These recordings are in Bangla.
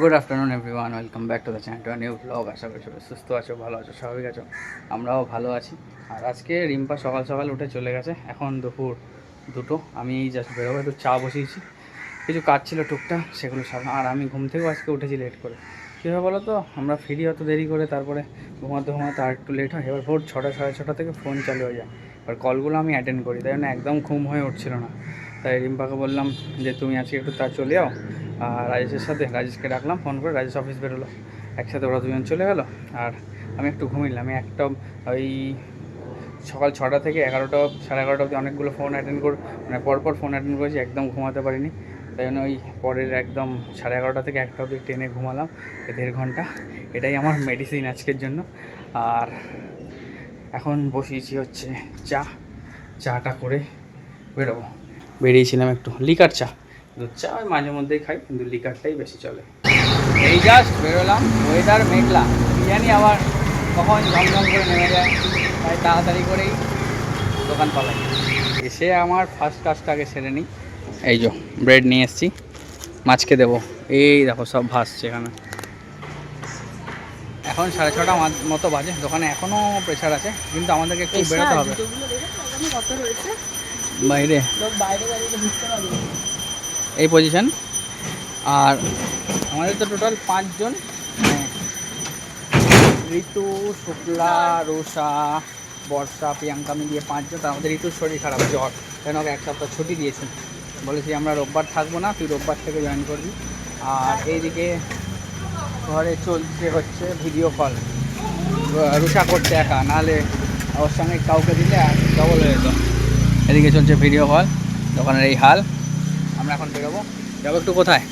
Good afternoon everyone welcome back to the channel to new blog আশা করি সবাই সুস্থ আছো, ভালো আছো, স্বাভাবিক আছো। আমরাও ভালো আছি। আর আজকে রিম্পা সকাল সকাল উঠে চলে গেছে। এখন দুপুর দুটো। আমি জাস্ট বেরোবো, একটু চা বসিয়েছি। কিছু কাজ ছিল টুকটাক, সেগুলো সামনে আর আমি ঘুম থেকেও আজকে উঠেছি লেট করে। কী হয় বলো তো? আমরা ফিরি অত দেরি করে তারপরে ঘুমাতে ঘুমাতে আর একটু লেট হয়। এবার ভোর ছটা, সাড়ে ছটা থেকে ফোন চালু হয়ে যায়। এবার কলগুলো আমি অ্যাটেন্ড করি। তাই জন্য একদম ঘুম হয়ে উঠছিল না। তাই রিম্পাকে বললাম যে, তুমি আজকে একটু তা চলে যাও আর রাজেশের সাথে, রাজেশকে ডাকলাম, ফোন করে রাজেশ অফিস বেরোলো। একসাথে ওরা দুজন চলে গেলো, আর আমি একটু ঘুমিলাম আমি একটা, ওই সকাল ছটা থেকে এগারোটা, সাড়ে এগারোটা অবধি অনেকগুলো ফোন অ্যাটেন্ড করে মানে পরপর ফোন অ্যাটেন্ড করেছি, একদম ঘুমাতে পারিনি। তাই জন্য ওই পরের একদম সাড়ে এগারোটা থেকে একটা অবধি ট্রেনে ঘুমালাম দেড় ঘণ্টা। এটাই আমার মেডিসিন আজকের জন্য। আর এখন বসিয়েছি হচ্ছে চা, চাটা করে বেরোবো। বেরিয়েছিলাম একটু, লিকার চা। দুধ চা ওই মাঝে মধ্যেই খাই কিন্তু লিকারটাই বেশি চলে। এই জাস্ট বেরোলাম ওয়েদার মেঘলা। জানি আবার কখন ঝমঝম করে নেমে যায় তাই তাড়াতাড়ি করেই দোকান পালাই। এসে আমার ফার্স্ট কাজটা আগে সেরে নিই। এই যো ব্রেড নিয়ে এসেছি মাছকে দেবো। এই দেখো সব ভাসছে এখানে। এখন সাড়ে ছটা মতো বাজে দোকানে এখনও প্রেশার আছে কিন্তু আমাদেরকে একটু বেরোতে হবে। বাইরে। বাইরে এই পজিশন আর আমাদের তো টোটাল পাঁচজন মানে ঋতু, শুক্লা, রুষা, বর্ষা, প্রিয়াঙ্কা মিলিয়ে পাঁচজন, তার আমাদের ঋতুর শরীর খারাপ, জ্বর। কেন এক সপ্তাহ ছুটি দিয়েছেন? বলেছি আমরা রোববার থাকব না, তুই রোববার থেকে জয়েন করবি। আর এইদিকে ঘরে চলছে হচ্ছে ভিডিও কল রুষা করতে একা, নাহলে ওর সঙ্গে কাউকে দিলে ডবল হয়ে যেত। এদিকে চলছে ভিডিও কল দোকানের এই হাল। আমরা এখন বেরোবো। যাব একটু কোথায়?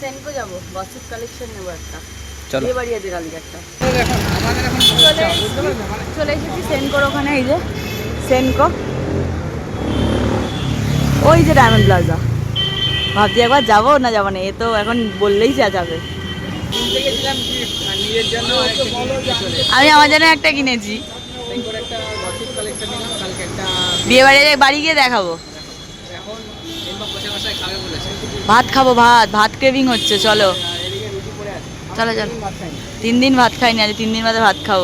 সেনকো যাব। গসিপ কালেকশন নেব একটা। চলো। বিয়ে বাড়ি আছে কালকে একটা। এখন আমাদের চলে চলে এসেছি সেনকোর ওখানে এই যে সেনকো ওই যে ডায়মন্ড প্লাজা ভাবছি একবার যাব না যাব না এ তো এখন বললেই যা যাবে। আমি আমার জন্য একটা কিনেছি। বিয়ে বাড়ি বাড়ি গিয়ে দেখাবো এখন এরপর বসে বসে খাবে বলেছে ভাত খাব ভাত। ভাত ক্রেভিং হচ্ছে চলো। আর এদিকে রুটি পড়ে আছে। চলো চলো। তিন দিন ভাত খাইনি। আজ তিন দিন বাদে ভাত খাব।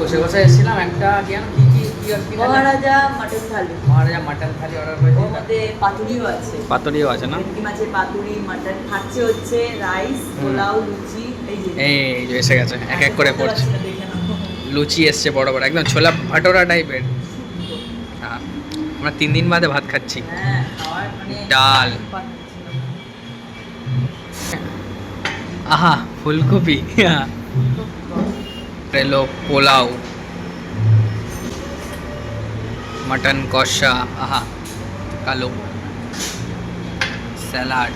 বসে বসে এসেছিলাম একটা কি কি কি কি আর কি জানো? Maharaja mutton thali. Maharaja mutton thali order ওর মধ্যে পাতুরিও আছে। পাতরিও আছে না? ভেটকি মাছের পাতুরি মাটন থাকছে হচ্ছে রাইস পোলাও লুচি এই যে। এই যে এসে গেছে এক এক করে পড়ছে। লুচি এসছে বড় বড় একদম ছোলা ভাটোরা টাইপের আমরা তিন দিন বাদে ভাত খাচ্ছি। ডাল। আহা, ফুলকপি। এলো পোলাও। মটন কষা। আহা, কালো। স্যালাড।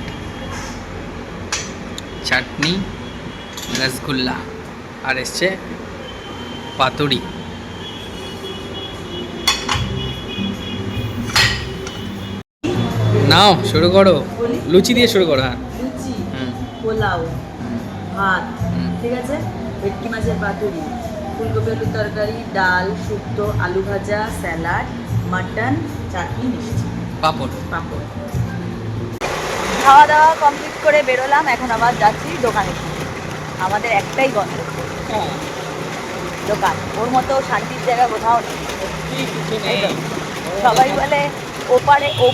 চাটনি, রসগোল্লা। আর এসছে পাতুরি। নাও শুরু করো। লুচি দিয়ে শুরু করো হ্যাঁ। লুচি পোলাও ভাত ঠিক আছে? ভেটকি মাছের পাতুরি ফুলকপি আলুর তরকারি ডাল শুক্তো আলু ভাজা স্যালাড মাটন চাটনি মিষ্টি। পাপড়। পাঁপড়। খাওয়া দাওয়া কমপ্লিট করে বেরোলাম এখন আবার যাচ্ছি দোকানে। আমাদের একটাই গন্ধ দোকান। ওর মতো শান্তির জায়গা কোথাও নেই। সবাই বলে ওপারে ও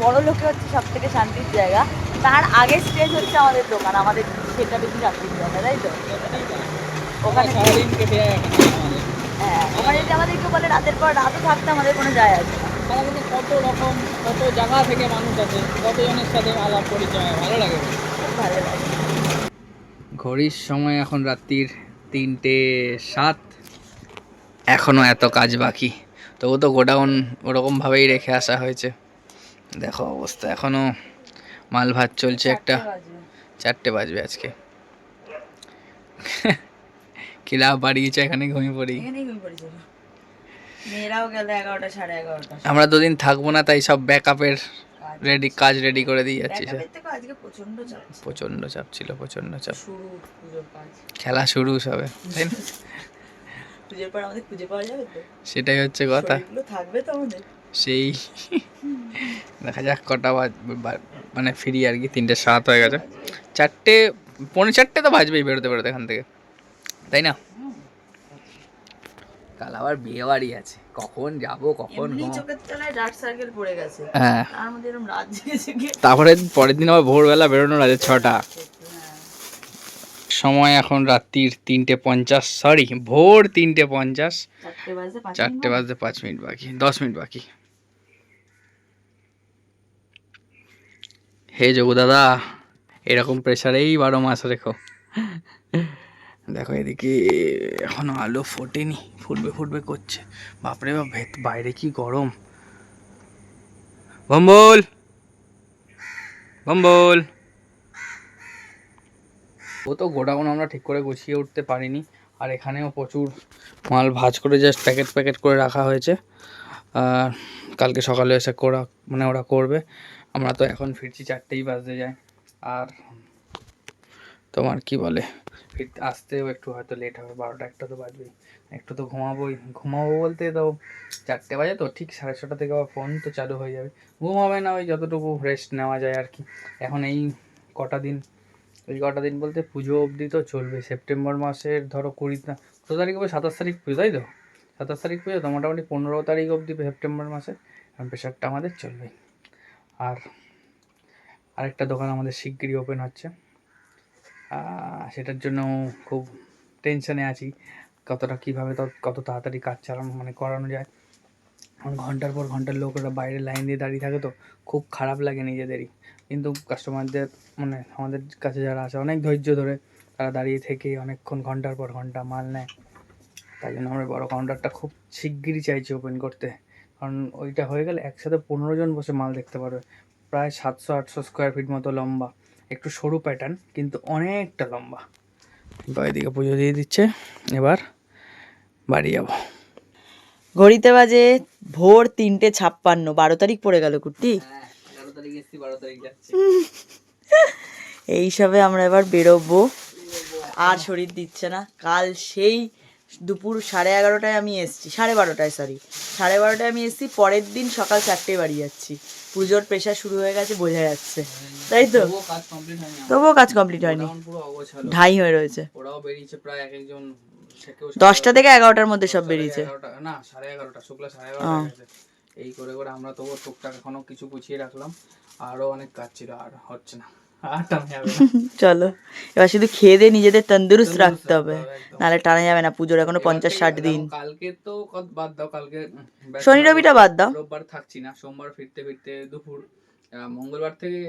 পরলোকে হচ্ছে সব থেকে শান্তির জায়গা। তার আগের স্টেজ হচ্ছে আমাদের দোকান আমাদের সেটা বেশি শান্তির জায়গা তাই তো? ওখানে যায় হ্যাঁ ওখানে যদি আমাদেরকে বলে রাতের পর রাতও থাকতে আমাদের কোনো যায় আসে না। কত রকম কত জায়গা থেকে মানুষ আছে কতজনের সাথে আলাপ পরিচয় ভালো লাগে খুব ভালো লাগে। ঘড়ির সময় এখন রাত্রির তিনটে সাত। এখনও এত কাজ বাকি। তবু তো গোডাউন ওরকমভাবেই রেখে আসা হয়েছে। দেখো অবস্থা এখনও মাল ভাত চলছে একটা। চারটে বাজবে। আজকে। কিলা বাড়িয়েছে এখানে ঘুমিয়ে পড়ি। আমরা দুদিন থাকব না তাই সব ব্যাকআপের রেডি কাজ রেডি করে দিয়ে যাচ্ছি প্রচণ্ড চাপ ছিল। প্রচণ্ড চাপ খেলা শুরু সবে তাই না? পুজোর পর আমাদের খুঁজে পাওয়া যাবে তো? সেটাই হচ্ছে কথা। থাকবে তো আমাদের। সেই। দেখা যাক কটা মানে ফিরি আর কি তিনটে সাত হয়ে গেছে। চারটে পৌনে চারটে তো বাজবেই বেরোতে বেরোতে এখান থেকে। তাই না? কাল আবার বিয়ে বাড়ি আছে। কখন যাব কখন? চোখের তলায় ডার্ক সার্কেল পড়ে গেছে। হ্যাঁ। তার মধ্যে এরকম রাত জেগে জেগে তারপরে পরের দিন আবার ভোরবেলা বেরোনোর আছে ছটা। সময় এখন রাত্রির তিনটে পঞ্চাশ সরি ভোর তিনটে পঞ্চাশ। চারটে বাজতে পাঁচ মিনিট বাকি দশ মিনিট বাকি। হে যোগু দাদা এরকম প্রেশারেই বারো মাস রেখো। দেখো এদিকে এখনও আলো ফোটেনি ফুটবে ফুটবে করছে। বাপরে বাপ ভেত- বাইরে কি গরম। বম্বল! বম্বল! ও তো গোডাউন আমরা ঠিক করে গুছিয়ে উঠতে পারিনি। আর এখানেও প্রচুর মাল ভাজ করে জাস্ট প্যাকেট প্যাকেট করে রাখা হয়েছে। আর কালকে সকালে এসে করা মানে ওরা করবে। আমরা তো এখন ফিরছি চারটেই বাজতে যায়। আর তোমার কি বলে? ফিরতে আসতেও একটু হয়তো লেট হবে, বারোটা একটা তো বাজবেই। একটু তো ঘুমাবোই। ঘুমাবো বলতে তো চারটে বাজে তো, ঠিক সাড়ে ছটা থেকে আবার ফোন তো চালু হয়ে যাবে। ঘুমাবে না ওই যতটুকু রেস্ট নেওয়া যায় আর কি। এখন এই কটা দিন এই কটা দিন বলতে পুজো অবধি তো চলবে। সেপ্টেম্বর মাসের ধরো কুড়ি না কত তারিখ হবে সাতাশ তারিখ পুজো, তাই তো? সাতাশ তারিখ পুজো তো মোটামুটি পনেরো তারিখ অবধি সেপ্টেম্বর মাসে। প্রেশারটা আমাদের চলবে আর আরেকটা দোকান আমাদের শিগগিরই ওপেন হচ্ছে। সেটার জন্য খুব টেনশনে আছি। কতটা কীভাবে কত তাড়াতাড়ি কাজ চালানো মানে করানো যায়। ঘণ্টার পর ঘণ্টার লোকরা বাইরে লাইন দিয়ে দাঁড়িয়ে থাকে তো খুব খারাপ লাগে নিজেদেরই। কিন্তু কাস্টমারদের মানে আমাদের কাছে যারা আছে অনেক ধৈর্য ধরে তারা দাঁড়িয়ে থেকে অনেকক্ষণ ঘণ্টার পর ঘণ্টা মাল নেয়। তাই জন্য আমরা বড়ো কাউন্টারটা খুব শিগগিরই চাইছি ওপেন করতে। কারণ ওইটা হয়ে গেলে একসাথে পনেরো জন বসে মাল দেখতে পারবে। প্রায় সাতশো আটশো স্কোয়ার ফিট মতো লম্বা। একটু সরু প্যাটার্ন কিন্তু অনেকটা লম্বা। তো এদিকে পুজো দিয়ে দিচ্ছে। এবার বাড়ি যাব। ঘড়িতে বাজে ভোর তিনটে ছাপ্পান্ন। বারো তারিখ পড়ে গেল কুর্তি হ্যাঁ। তারিখ এসছি বারো তারিখ যাচ্ছে। এই হিসাবে আমরা এবার বেরোবো। আর শরীর দিচ্ছে না। কাল সেই দুপুর সাড়ে এগারোটায় আমি এসছি। সাড়ে বারোটায় সরি সাড়ে বারোটায় আমি এসছি। পরের দিন সকাল চারটেয় বাড়ি যাচ্ছি। পুজোর প্রেশার শুরু হয়ে গেছে বোঝা যাচ্ছে। তাই তো? তবুও কাজ কমপ্লিট হয়নি ঢাই হয়ে রয়েছে। ওরাও বেরিয়েছে প্রায় এক একজন দশটা থেকে এগারোটার মধ্যে সব বেরিয়েছে। না সাড়ে এগারোটা শুক্লা সাড়ে এগারোটা এই করে করে আমরা তবুও টুকটাক এখনও কিছু গুছিয়ে রাখলাম। আরও অনেক কাজ ছিল আর হচ্ছে না। চলো এবার শুধু খেয়ে দিয়ে নিজেদের তন্দুরুস্ত রাখতে হবে। নাহলে টানা যাবে না পুজোর এখনও পঞ্চাশ ষাট দিন। কালকে তো বাদ দাও কালকে শনি রবিটা বাদ দাও। রোববার থাকছি না সোমবার ফিরতে ফিরতে দুপুর মঙ্গলবার থেকে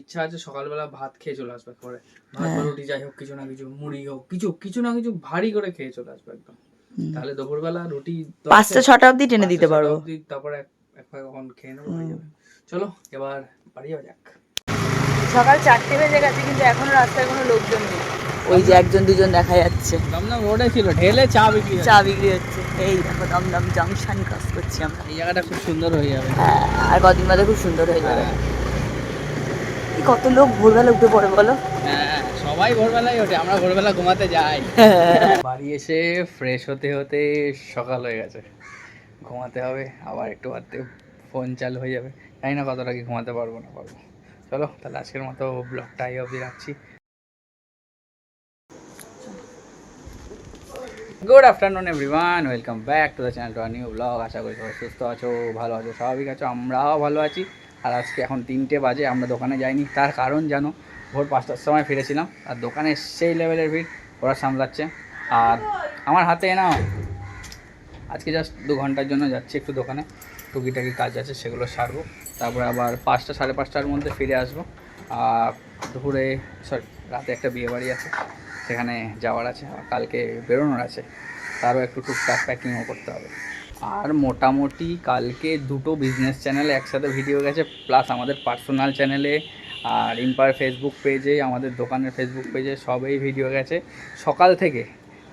ইচ্ছা আছে সকালবেলা ভাত খেয়ে চলে আসবে পরে। ভাত হ্যাঁ। রুটি যাই হোক কিছু না কিছু মুড়ি হোক কিছু কিছু না কিছু ভারী করে খেয়ে চলে আসবে একদম। তাহলে দুপুরবেলা রুটি পাঁচটা ছটা অবধি টেনে দিতে পারো। তারপরে এক এক কখন খেয়ে নেব চলো এবার বাড়ি যাওয়া যাক। সকাল চারটে বেজে গেছে কিন্তু এখনও রাস্তায় কোনো লোকজন নেই। ওই যে একজন দুজন দেখা যাচ্ছে। দমদম রোডে ছিল ঢেলে চা বিক্রি চা বিক্রি হচ্ছে। এই দেখো দমদম জাংশন ক্রস করছি আমরা। এই জায়গাটা খুব সুন্দর হয়ে যাবে। হ্যাঁ, আর কদিন বাদে খুব সুন্দর হয়ে যাবে। এই কত লোক ভোরবেলা উঠে পড়ে বলো? হ্যাঁ সবাই ভোরবেলায় ওঠে আমরা ভোরবেলা ঘুমাতে যাই। বাড়ি এসে ফ্রেশ হতে হতে সকাল হয়ে গেছে। ঘুমাতে হবে আবার একটু বাদতে ফোন চালু হয়ে যাবে। জানি না কতটা কি ঘুমাতে পারব না পারব। চলো তাহলে আজকের মতো ব্লগটা এই অবধি রাখছি। Good afternoon everyone welcome back to the channel to new blog আশা করি সবাই সুস্থ আছো ভালো আছো স্বাভাবিক আছো আমরাও ভালো আছি। আর আজকে এখন তিনটে বাজে আমরা দোকানে যাইনি। তার কারণ জানো ভোর পাঁচটার সময় ফিরেছিলাম, আর দোকানে সেই লেভেলের ভিড়, ওরা সামলাচ্ছে। আর আমার হাতে নাও আজকে জাস্ট দু ঘণ্টার জন্য যাচ্ছি একটু দোকানে, টুকিটাকি কাজ আছে সেগুলো সারবো। তারপরে আবার পাঁচটা, সাড়ে পাঁচটার মধ্যে ফিরে আসব। আর দুপুরে সরি রাতে একটা বিয়ে বাড়ি আছে, সেখানে যাওয়ার আছে, আর কালকে বেরোনোর আছে। তারও একটু টুকটাক প্যাকিংও করতে হবে। আর মোটামুটি কালকে দুটো বিজনেস চ্যানেলে একসাথে ভিডিও গেছে প্লাস আমাদের পার্সোনাল চ্যানেলে আর ইম্পার ফেসবুক পেজে আমাদের দোকানের ফেসবুক পেজে সবেই ভিডিও গেছে। সকাল থেকে,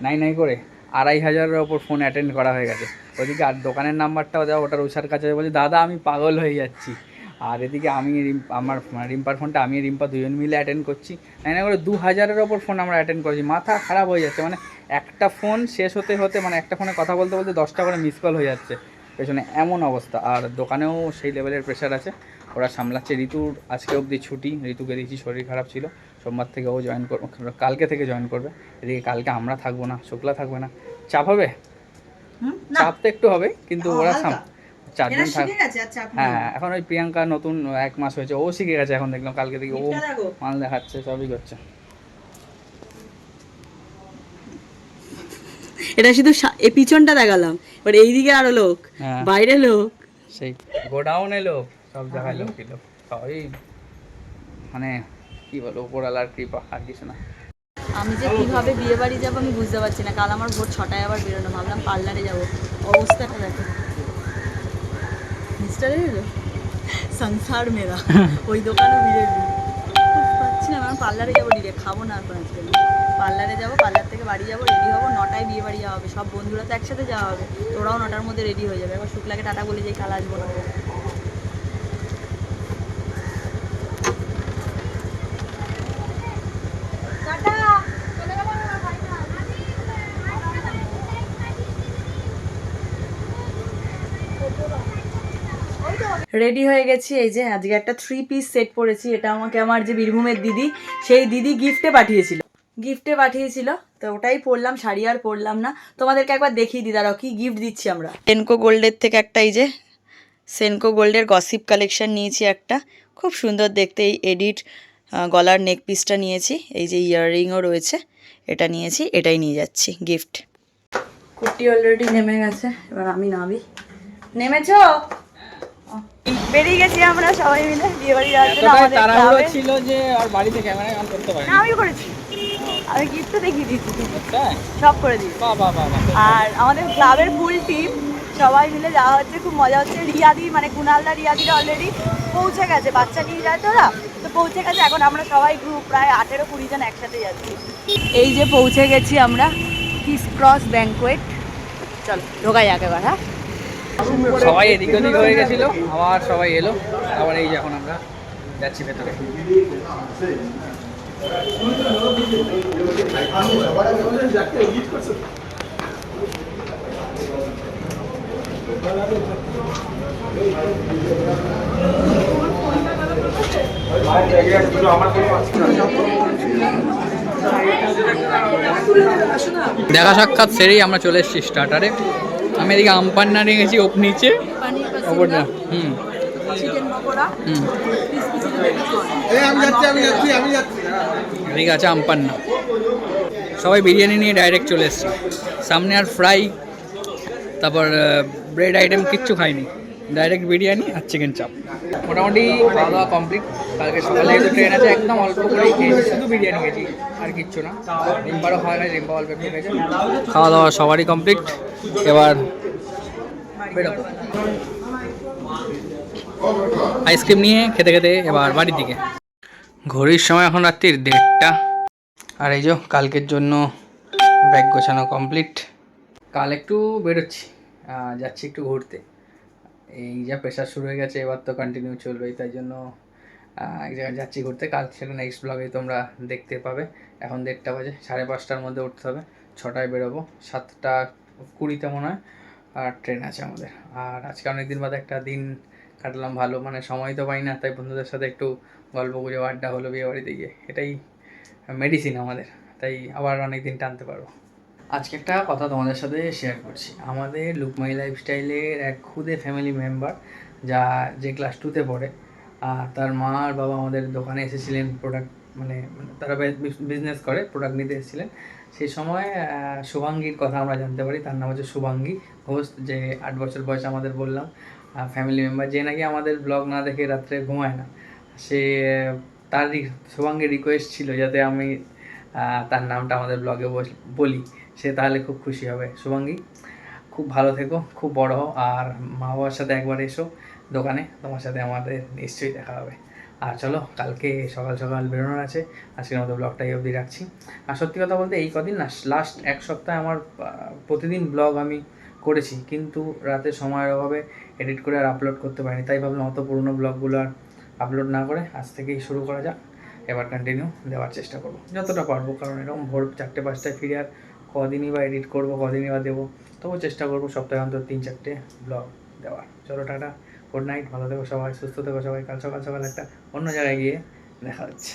নাই নাই করে আড়াই হাজারের ওপর ফোন অ্যাটেন্ড করা হয়ে গেছে। ওদিকে আর দোকানের নাম্বারটাও দেওয়া, ওটার উষার কাছে বলছি, দাদা, আমি পাগল হয়ে যাচ্ছি। আর এদিকে আমি আমার মানে রিম্পার ফোনটা আমি রিম্পা দুজন মিলে অ্যাটেন্ড করছি। নাই না করে দু হাজারের ওপর ফোন আমরা অ্যাটেন্ড করছি। মাথা খারাপ হয়ে যাচ্ছে। মানে একটা ফোন শেষ হতে হতে মানে একটা ফোনে কথা বলতে বলতে দশটা করে মিস কল হয়ে যাচ্ছে। পেছনে এমন অবস্থা। আর দোকানেও সেই লেভেলের প্রেশার আছে। ওরা সামলাচ্ছে। ঋতুর আজকে অবধি ছুটি। ঋতুকে দিয়েছি শরীর খারাপ ছিল। সোমবার থেকে ও জয়েন করবে কালকে থেকে জয়েন করবে। এদিকে কালকে আমরা থাকব না শুক্লা থাকবে না। চাপ হবে? চাপ তো একটু হবে কিন্তু ওরা সাম- চারজন থাক আচ্ছা হ্যাঁ এখন ওই প্রিয়াঙ্কা নতুন এক মাস হয়েছে ও শিখে গেছে এখন দেখলাম কালকে থেকে ও মাল দেখাচ্ছে সবই করছে। এটা শুধু এই পিছনটা দেখালাম এবার এইদিকে আরও লোক হ্যাঁ। বাইরে লোক। সেই গোডাউন এলো সব জায়গায় লোক সবই মানে কি বলব উপরওয়ালার কৃপা আর কিছু না। আমি যে কীভাবে বিয়ে বাড়ি যাব আমি বুঝতে পারছি না। কাল আমার ভোর ছটায় আবার বেরোনো ভাবলাম পার্লারে যাব। অবস্থাটা দেখো। মিস্টারের এলো? সংসার মেরা ওই দোকানে ভিড়ে পাচ্ছি না আমার পার্লারে যাব ডিরেক্ট খাব না আর আজকে। পার্লারে যাব পার্লার থেকে বাড়ি যাব রেডি হব নটায় বিয়ে বাড়ি যাওয়া হবে। সব বন্ধুরা তো একসাথে যাওয়া হবে। তোরাও নটার মধ্যে রেডি হয়ে যাবে। এবার শুক্লাকে টাটা বলে যাই কাল আসব না। রেডি হয়ে গেছি। এই যে আজকে একটা থ্রি পিস সেট পরেছি। এটা আমাকে আমার যে বীরভূমের দিদি, সেই দিদি গিফটে পাঠিয়েছিল। গিফটে পাঠিয়েছিল। তো ওটাই পরলাম, শাড়ি আর পরলাম না। তোমাদেরকে একবার দেখিয়ে দিই, দাঁড়াও, কি গিফট দিচ্ছি আমরা? সেনকো গোল্ডের থেকে একটা এই যে সেনকো গোল্ডের গসিপ কালেকশন নিয়েছি একটা। খুব সুন্দর দেখতে এই এডিট গলার নেক পিসটা নিয়েছি। এই যে ইয়াররিংও রয়েছে, এটা নিয়েছি, এটাই নিয়ে যাচ্ছি গিফট কুর্তি অলরেডি নেমে গেছে, এবার আমি নামি। নেমেছো? বেরিয়ে গেছি আমরা সবাই মিলে বিয়ে বাড়ি যাওয়ার জন্য আমাদের তাড়াহুড়ো। ছিল যে আর বাড়িতে ক্যামেরায় অন করতে পারিনি। না আমি করেছি। আমি গিফট তো দেখিয়ে দিয়েছি। সব করে দিয়েছি। আর আমাদের ক্লাবের ফুল টিম সবাই মিলে যাওয়া হচ্ছে খুব মজা হচ্ছে। রিয়াদি মানে কুনালদা রিয়াদিরা অলরেডি পৌঁছে গেছে বাচ্চা নিয়ে যায় তো ওরা। তো পৌঁছে গেছে এখন আমরা সবাই গ্রুপ প্রায় আঠেরো কুড়ি জন একসাথে যাচ্ছি। এই যে পৌঁছে গেছি আমরা কিস ক্রস ব্যাঙ্কোয়েট চল ঢোকাই একেবার হ্যাঁ? সবাই এদিক ওদিক হয়ে গেছিল, আবার সবাই এলো, আবার এই যখন আমরা যাচ্ছি ভেতরে। দেখা সাক্ষাৎ সেরেই আমরা চলে এসেছি স্টার্টারে আমি এদিকে আমপান্না নিয়ে গেছি ওপ নিচে। ঠিক হুম। চিকেন হুম। পিস পিস আমি যাচ্ছি আমি যাচ্ছি আমি যাচ্ছি। এদিকে আছে আমপান্না সবাই বিরিয়ানি নিয়ে ডাইরেক্ট চলে এসছি। সামনে আর ফ্রাই তারপর ব্রেড আইটেম কিচ্ছু খাইনি। ডাইরেক্ট বিরিয়ানি আর চিকেন চাপ মোটামুটি খাওয়া দাওয়া কমপ্লিট কালকে সকালে যেহেতু ট্রেন আছে একদম অল্প করেই খেয়েছি। শুধু বিরিয়ানি খেয়েছি আর কিচ্ছু না। রিম্পারও খাওয়া গেছে রিম্পা অল্প একটু খেয়েছে। খাওয়া দাওয়া সবারই কমপ্লিট এবার বেরোবো। আইসক্রিম নিয়ে খেতে খেতে এবার বাড়ির দিকে। ঘড়ির সময় এখন রাত্রির দেড়টা। আর এই যে কালকের জন্য ব্যাগ গোছানো কমপ্লিট কাল একটু বেরোচ্ছি যাচ্ছি একটু ঘুরতে। এই যা প্রেশার শুরু হয়ে গেছে, এবার তো কন্টিনিউ চলবেই, তাই জন্য এক জায়গায় যাচ্ছি ঘুরতে, কাল সেটা নেক্সট ব্লগে তোমরা দেখতে পাবে। এখন দেড়টা বাজে, সাড়ে পাঁচটার মধ্যে উঠতে হবে, ছটায় বেরোবো, সাতটা কুড়িতে মনে হয়, আর ট্রেন আছে আমাদের। আর আজকে অনেক দিন বাদে একটা দিন কাটলাম ভালো মানে সময় তো পাই না, তাই বন্ধুদের সাথে একটু গল্প গুজব, আড্ডা হলো বিয়ে বাড়িতে গিয়ে, এটাই মেডিসিন আমাদের, তাই আবার অনেক দিন টানতে পারব। আজকে একটা কথা তোমাদের সাথে শেয়ার করছি। আমাদের লুকমাই লাইফস্টাইলের এক খুদে ফ্যামিলি মেম্বার যা যে ক্লাস টুতে পড়ে, আর তার মা আর বাবা আমাদের দোকানে এসেছিলেন প্রোডাক্ট মানে মানে তারা বিজনেস করে প্রোডাক্ট নিতে এসেছিলেন। সেই সময় শুভাঙ্গীর কথা আমরা জানতে পারি, তার নাম হচ্ছে শুভাঙ্গী ঘোষ, যে আট বছর বয়স আমাদের বললাম ফ্যামিলি মেম্বার যে নাকি আমাদের ব্লগ না দেখে রাত্রে ঘুমায় না। সে তার শুভাঙ্গীর রিকোয়েস্ট ছিল যাতে আমি তার নামটা আমাদের ব্লগে বলি। সে তাহলে খুব খুশি হবে। শুভাঙ্গী, খুব ভালো থেকো, খুব বড় হও, আর মা বাবার সাথে একবার এসো দোকানে, তোমার সাথে আমাদের নিশ্চয়ই দেখা হবে। আর চলো, কালকে সকাল সকাল বেরোনোর আছে, আজকের মতো ব্লগটাই অবধি রাখছি। আর সত্যি কথা বলতে এই কদিন না লাস্ট এক সপ্তাহে আমার প্রতিদিন ব্লগ আমি করেছি, কিন্তু রাতে সময়ের অভাবে এডিট করে আর আপলোড করতে পারিনি। তাই ভাবলাম অত পুরনো ব্লগগুলো আর আপলোড না করে আজ থেকেই শুরু করা যাক। এবার কন্টিনিউ দেওয়ার চেষ্টা করব। যতটা পারব, কারণ এরকম ভোর চারটে পাঁচটায় ফিরে আর কদিনই বা এডিট করব, কদিনই বা দেবো তবু চেষ্টা করব সপ্তাহে অন্তত তিন, চারটে ব্লগ দেওয়ার। চলো টাটা গুড নাইট ভালো থেকো সবাই, সুস্থ থেকো সবাই, কাল সকাল সকাল একটা অন্য জায়গায় গিয়ে দেখা হচ্ছে।